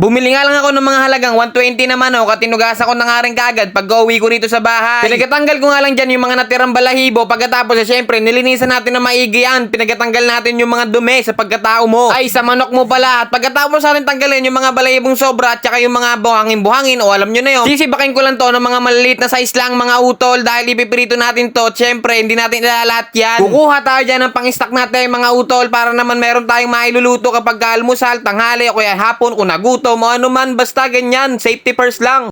Bumili nga lang ako ng mga halagang 120 na manok at tinugasan ko na nga rin kaagad pag uwi ko rito sa bahay. Pinagatanggal ko nga lang dyan yung mga natirang balahibo pagkatapos eh, syempre nilinisan natin na maigi yan. Pinagatanggal natin yung mga dumi sa pagkatao mo. Ay sa manok mo pala at pagkatapos natin tanggalin yung mga balahibong sobra at saka yung mga buhangin-buhangin o alam nyo na yun. Sisibakin ko lang to ng mga maliliit na size lang mga utol dahil ipiprito natin to. Syempre hindi natin ilalahat yan. Kukuha tayo dyan ng pang-stock natin mga utol para naman meron tayong mailuluto kapag almusal, tanghali o kaya hapon kung nagutom o ano man basta ganyan. Safety first lang.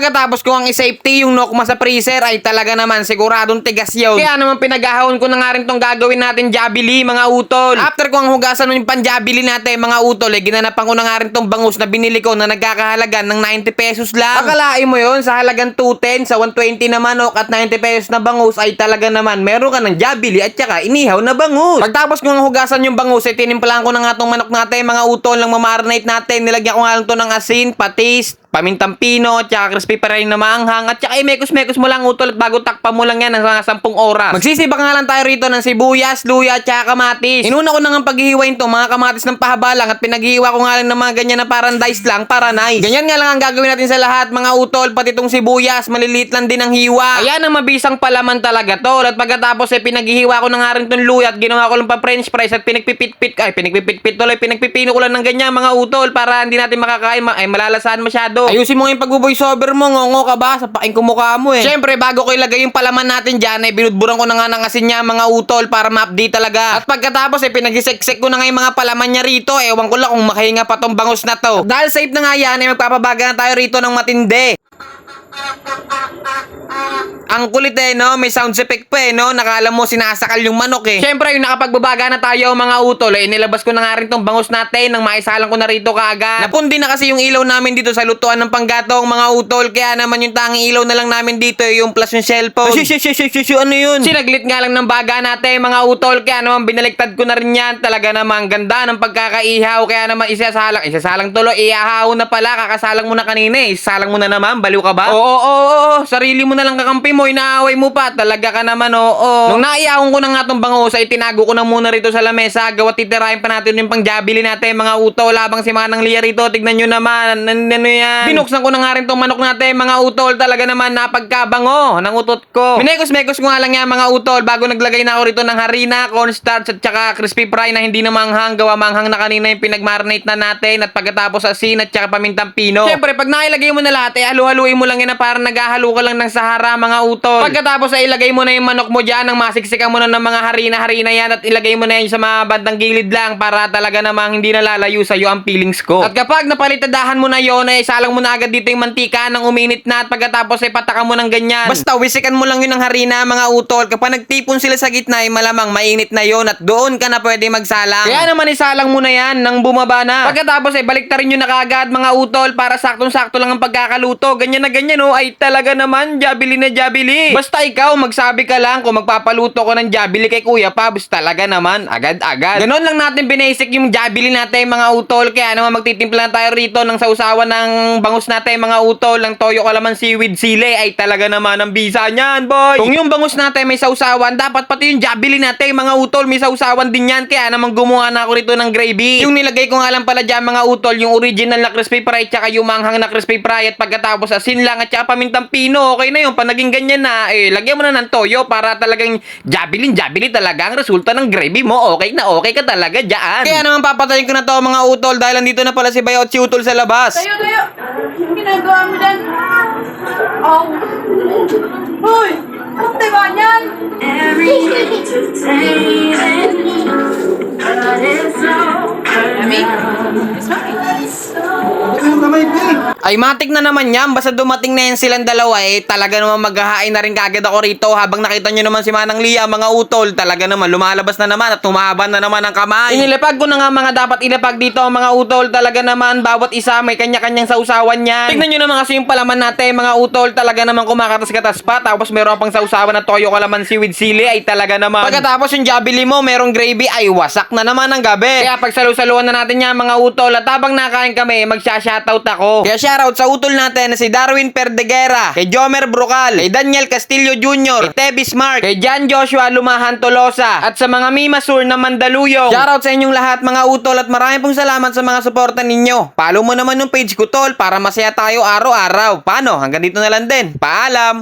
Pagkatapos ko ang i-safety yung nokma sa freezer ay talaga naman siguradong tigas yun. Kaya naman pinagahawon ko na nga rin tong gagawin natin jabili mga utol. After ko ang hugasan yung panjabili natin mga utol eh ginanapan ko na nga rin tong bangus na binili ko na nagkakahalaga ng 90 pesos lang. Akalain mo yon sa halagang 210 sa 120 na manok at 90 pesos na bangus ay talaga naman meron ka ng jabili at saka inihaw na bangus. Pagtapos ko ang hugasan yung bangus ay tinimplahan ko na nga tong manok natin mga utol lang mamarinate natin. Nilagyan ko nga lang to ng asin, patis, pamintang pino, at saka crispy pa rin na maanghang, at saka imekos-mekos mo lang utol at bago takpa mo lang yan ng mga 10 oras. Magsisibak nga lang tayo rito ng sibuyas, luya, at saka kamatis. Inuna ko na nga paghihiwain to, mga kamatis ng pahaba lang, at pinaghihiwa ko nga lang ng mga ganyan na parang dice lang, para nice. Ganyan nga lang ang gagawin natin sa lahat, mga utol, pati tong sibuyas, maliliit lang din ang hiwa. Ayan ang mabisang palaman talaga to, at pagkatapos eh, pinaghihiwa ko na nga rin tong luya, at ginawa ko lang pa french fries, at pinagpipit-pit, ay pinagpipit-pit tuloy, pinagpipino ko lang ng ganyan, mga utol, para hindi natin makakain, ma- ay malalasahan masyado. Ayusin mo yung pag-voice over mo, ngongo ka ba? Sa paking kumukha mo eh. Siyempre, bago ko ilagay yung palaman natin dyan, eh, binudburan ko na nga ng asin niya, mga utol, para ma-update talaga. At pagkatapos, eh, pinag-isek-sek ko na nga yung mga palaman niya rito. Ewan ko lang kung makahinga pa tong bangus na to. Dahil safe na nga yan, eh, magpapabaga na tayo rito ng matindi. Ang kulit eh, no? May sound effect pa eh, no? Nakala mo sinasakal yung manok eh. Siyempre, yung nakapagbabaga na tayo mga utol, eh, nilabas ko na nga rin tong bangus natin nang maisalang ko na rito kaagad. Napundi na kasi yung ilaw namin dito sa lutuan ng panggatong mga utol, kaya naman yung tanging ilaw na lang namin dito eh, yung plus yung cellphone. Shush, shush, shush, shush, ano yun? Sinaglit nga lang ng baga natin mga utol, kaya naman binaliktad ko na rin yan. Talaga naman ganda ng pagkakaihaw, kaya naman isasalang, isasalang tuloy, ihahaw na pala, kakasalang mo na kanina eh. Isasalang mo na naman, baliw ka ba? Oo, oo, oo, sarili mo na lang kakampi mo, inaaway mo pa, talaga ka naman, oo. Nung naiyahon ko na nga tong bangus, ay tinago ko na muna rito sa lamesa, gawa titirahin pa natin yung pangjabili natin, mga utol, labang si Manang Lia rito, tignan nyo naman, An- ano yan. Binuksan ko na nga rin tong manok natin, mga utol, talaga naman. Napagkabango ng utot ko. Minekos-mekos ko nga lang yan, mga utol, bago naglagay na ako rito ng harina, cornstarch, at saka crispy fry na hindi na manghang, gawa manghang na kanina yung pinagmarinate na natin, at pagkatapos asin at saka pamintang pino. Siyempre, pag nailagay mo na lahat, eh, halu-haluin mo lang yan na parang naghahalo ka lang ng sahara, mga utol. Pagkatapos ay ilagay mo na yung manok mo dyan, nang masiksikan mo na ng mga harina-harina yan, at ilagay mo na yan sa mga bandang gilid lang, para talaga namang hindi na lalayo sa'yo ang feelings ko. At kapag napalitadahan mo na yon ay isalang mo na agad dito yung mantika nang uminit na, at pagkatapos ay pataka mo ng ganyan. Basta wisikan mo lang yun ng harina, mga utol. Kapag nagtipon sila sa gitna, ay malamang mainit na yon at doon ka na pwede magsalang. Kaya naman isalang mo na yan nang bumaba na. Pagkatapos ay baliktarin nyo na kaagad mga utol para saktong-sakto lang ang pagkakaluto. Ganyan na ganyan oh, ay talaga naman jabili na jabili. Basta ikaw magsabi ka lang kung magpapaluto ko ng jabili kay Kuya Pabs talaga naman agad-agad. Ganon lang natin binasic yung jabili natin mga utol. Kaya naman magtitimpla na tayo rito ng sausawan ng bangus natin mga utol ng toyo kalamansi with sili ay talaga naman ang bisa niyan boy. Kung yung bangus natin may sausawan dapat pati yung jabili natin mga utol may sausawan din yan. Kaya naman gumawa na ako rito ng gravy. Yung nilagay ko nga lang pala dyan mga utol yung original na crispy fry tsaka yung manghang na crispy fry at pagkatapos asin lang at saka pamintang pino okay na yun pag naging ganyan na eh lagyan mo na ng toyo para talagang jabilin jabili talaga ang resulta ng gravy mo okay na okay ka talaga dyan. Kaya naman papatayin ko na to mga utol dahil nandito na pala si Bayo at si Utol sa labas. Tayo, tayo! Anong ginagawa mo dyan? Oh! Hoy! Anong diba niyan? Lamig? It's fine. Ay matik na naman yan, basta dumating na yan silang dalawa eh, talaga naman maghahain na rin kagad ako rito habang nakita nyo naman si Manang Lia, mga utol, talaga naman lumalabas na naman at humaba na naman ang kamay. Inilapag ko na nga mga dapat ilapag dito mga utol, talaga naman bawat isa may kanya-kanyang sausawan yan. Tignan nyo naman kasi yung palaman natin mga utol, talaga naman kumakatas-katas pa, tapos meron pang sausawan na toyo kalamansi with sili ay talaga naman. Pagkatapos yung jabili mo, merong gravy ay wasak na naman ang gabi. Kaya pagsalu-saluan na natin yan mga utol at habang nakain kami, magsha-shoutout ako. Kaya Shoutout sa utol natin na si Darwin Perdegera, kay Jomer Brocal, kay Daniel Castillo Jr., kay Tevi Smart, kay Jan Joshua Lumahan Tolosa, at sa mga Mimasur na Mandaluyong. Shoutout sa inyong lahat mga utol at marami pong salamat sa mga suporta ninyo. Follow mo naman yung page ko tol para masaya tayo araw-araw. Paano? Hanggang dito na lang din. Paalam!